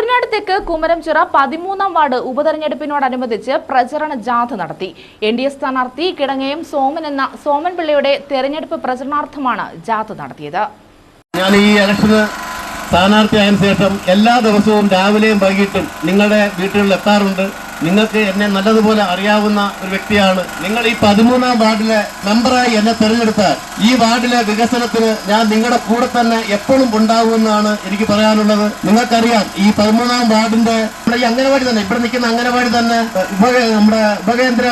ശൂരനാട് കുമരംചിറ പതിമൂന്നാം വാർഡ് ഉപതെരഞ്ഞെടുപ്പിനോടനുബന്ധിച്ച് പ്രചരണ ജാഥ നടത്തി. എൻ ഡി എ സ്ഥാനാർത്ഥി കിടങ്ങയം സോമൻ എന്ന സോമൻ പിള്ളയുടെ തെരഞ്ഞെടുപ്പ് പ്രചരണാർത്ഥമാണ് ജാഥ നടത്തിയത്. ഞാൻ ഈ ഇലക്ഷന് സ്ഥാനാർത്ഥിയായതിനു ശേഷം എല്ലാ ദിവസവും രാവിലെയും വൈകിട്ടും നിങ്ങളുടെ വീട്ടുകളിൽ എത്താറുണ്ട്. നിങ്ങൾക്ക് എന്നെ നല്ലതുപോലെ അറിയാവുന്ന ഒരു വ്യക്തിയാണ്. നിങ്ങൾ ഈ പതിമൂന്നാം വാർഡിലെ മെമ്പറായി എന്നെ തെരഞ്ഞെടുത്താൽ ഈ വാർഡിലെ വികസനത്തിന് ഞാൻ നിങ്ങളുടെ കൂടെ തന്നെ എപ്പോഴും ഉണ്ടാവുമെന്നാണ് എനിക്ക് പറയാനുള്ളത്. നിങ്ങൾക്കറിയാം ഈ പതിമൂന്നാം വാർഡിന്റെ നമ്മുടെ ഈ അംഗനവാടി തന്നെ ഇവിടെ നിൽക്കുന്ന അംഗനവാടി തന്നെ നമ്മുടെ ഉപകേന്ദ്ര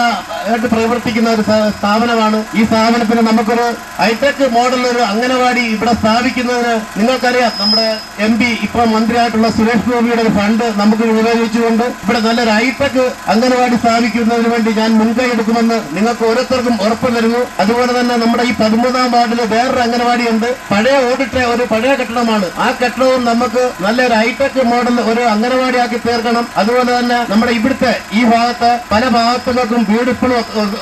ആയിട്ട് പ്രവർത്തിക്കുന്ന ഒരു സ്ഥാപനമാണ്. ഈ സ്ഥാപനത്തിന് നമുക്കൊരു ഹൈടെക് മോഡൽ ഒരു അംഗനവാടി ഇവിടെ സ്ഥാപിക്കുന്നതിന് നിങ്ങൾക്കറിയാം നമ്മുടെ എം പി ഇപ്പൊ മന്ത്രിയായിട്ടുള്ള സുരേഷ് ഗോപിയുടെ ഒരു ഫണ്ട് നമുക്ക് ഉപയോഗിച്ചുകൊണ്ട് ഇവിടെ നല്ലൊരു ഹൈടെക് അംഗനവാടി സ്ഥാപിക്കുന്നതിന് വേണ്ടി ഞാൻ മുൻകൈ എടുക്കുമെന്ന് നിങ്ങൾക്ക് ഓരോരുത്തർക്കും ഉറപ്പ് തരുന്നു അതുപോലെ തന്നെ നമ്മുടെ ഈ പതിമൂന്നാം വാർഡിൽ വേറൊരു അംഗനവാടി ഉണ്ട് പഴയ ഓടിട്ട ഒരു പഴയ കെട്ടിടമാണ്. ആ കെട്ടിടവും നമുക്ക് നല്ലൊരു ഹൈടെക് മോഡൽ ഒരു അംഗനവാടിയാക്കി തീർക്കണം. അതുപോലെ തന്നെ നമ്മുടെ ഇവിടുത്തെ ഈ ഭാഗത്ത് പല ഭാഗത്തുകൾക്കും വീട് ഇപ്പോഴും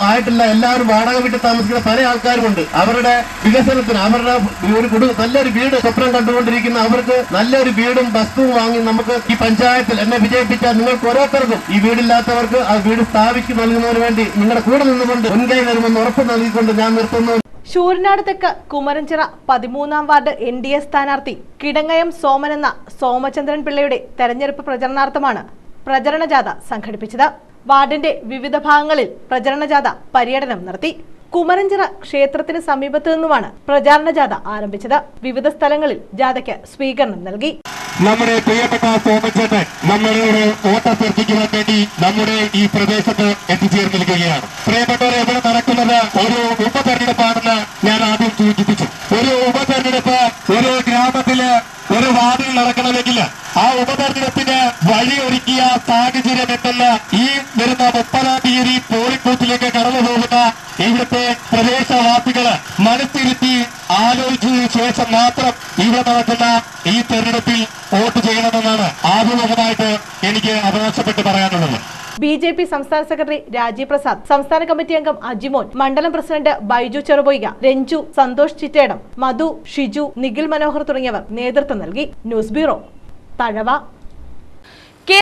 ആയിട്ടില്ല. എല്ലാവരും വാടക വീട്ടിൽ താമസിക്കുന്ന പല ആൾക്കാരുമുണ്ട്. അവരുടെ വികസനത്തിന് അവരുടെ ഒരു കുടു നല്ലൊരു വീട് സ്വപ്നം കണ്ടുകൊണ്ടിരിക്കുന്ന അവർക്ക് നല്ലൊരു വീടും വസ്തുവും വാങ്ങി നമുക്ക് ഈ പഞ്ചായത്തിൽ എന്നെ വിജയിപ്പിച്ചാൽ നിങ്ങൾക്ക് ഓരോരുത്തർക്കും ഈ വീടില്ലാത്തവർക്ക് ആ വീട് സ്ഥാപിച്ചു നൽകുന്നതിന് വേണ്ടി നിങ്ങളുടെ കൂടെ നിന്നുകൊണ്ട് മുൻകൈ വരുമെന്ന് ഉറപ്പ് നൽകിക്കൊണ്ട് ഞാൻ നിർത്തുന്നു. ശൂരനാട് തെക്ക് കുമരഞ്ചിറ പതിമൂന്നാം വാർഡ് എൻ ഡി എ സ്ഥാനാർത്ഥി കിടങ്ങയം സോമൻ എന്ന സോമചന്ദ്രൻ പിള്ളയുടെ തെരഞ്ഞെടുപ്പ് പ്രചരണാർത്ഥമാണ് പ്രചരണ ജാഥ സംഘടിപ്പിച്ചത്. വാർഡിന്റെ വിവിധ ഭാഗങ്ങളിൽ പ്രചരണ ജാഥ പര്യടനം നടത്തി. കുമരഞ്ചിറ ക്ഷേത്രത്തിന് സമീപത്തു നിന്നുമാണ് പ്രചാരണ ജാഥ ആരംഭിച്ചത്. വിവിധ സ്ഥലങ്ങളിൽ ജാഥയ്ക്ക് സ്വീകരണം നൽകി. നമ്മുടെ പ്രിയപ്പെട്ട സോമച്ചേട്ടൻ നമ്മളോട് വോട്ടഭ്യർത്ഥിക്കുവാൻ വേണ്ടി നമ്മുടെ ഈ പ്രദേശത്ത് എത്തിച്ചേർന്നിരിക്കുകയാണ്. പ്രിയപ്പെട്ടവരെ ഇവിടെ നടക്കുന്നത് ഒരു ഉപതെരഞ്ഞെടുപ്പാണെന്ന് ഞാൻ ആദ്യം സൂചിപ്പിച്ചു. ഒരു ഉപതെരഞ്ഞെടുപ്പ് ഒരു ഗ്രാമത്തിൽ ഒരു വാർഡിൽ നടക്കണമെങ്കിൽ ആ ഉപതെരഞ്ഞെടുപ്പിന് വഴിയൊരുക്കിയ സാഹചര്യം എന്തെന്ന് ഈ വരുന്ന മുപ്പതാം തീയതി പോളിംഗ് ബൂത്തിലേക്ക് കടന്നു പോകുന്ന ഇവിടുത്തെ പ്രദേശവാസികൾ മനസ്സിരുത്തി ആലോചിച്ചതിനു ശേഷം മാത്രം ഇവിടെ നടക്കുന്ന ഈ തെരഞ്ഞെടുപ്പിൽ വോട്ട് ചെയ്യണമെന്നാണ് ആദ്യമുഖമായിട്ട് എനിക്ക് അവകാശപ്പെട്ട് പറയാനുള്ളത്. ബി ജെ പി സംസ്ഥാന സെക്രട്ടറി രാജീവ് പ്രസാദ് സംസ്ഥാന കമ്മിറ്റി അംഗം അജിമോൻ മണ്ഡലം പ്രസിഡന്റ് ബൈജു ചെറുപൊയ്ക രഞ്ജു സന്തോഷ് ചിറ്റേടം മധു ഷിജു നിഖിൽ മനോഹർ തുടങ്ങിയവർ നേതൃത്വം നൽകി. News bureau Thazhava.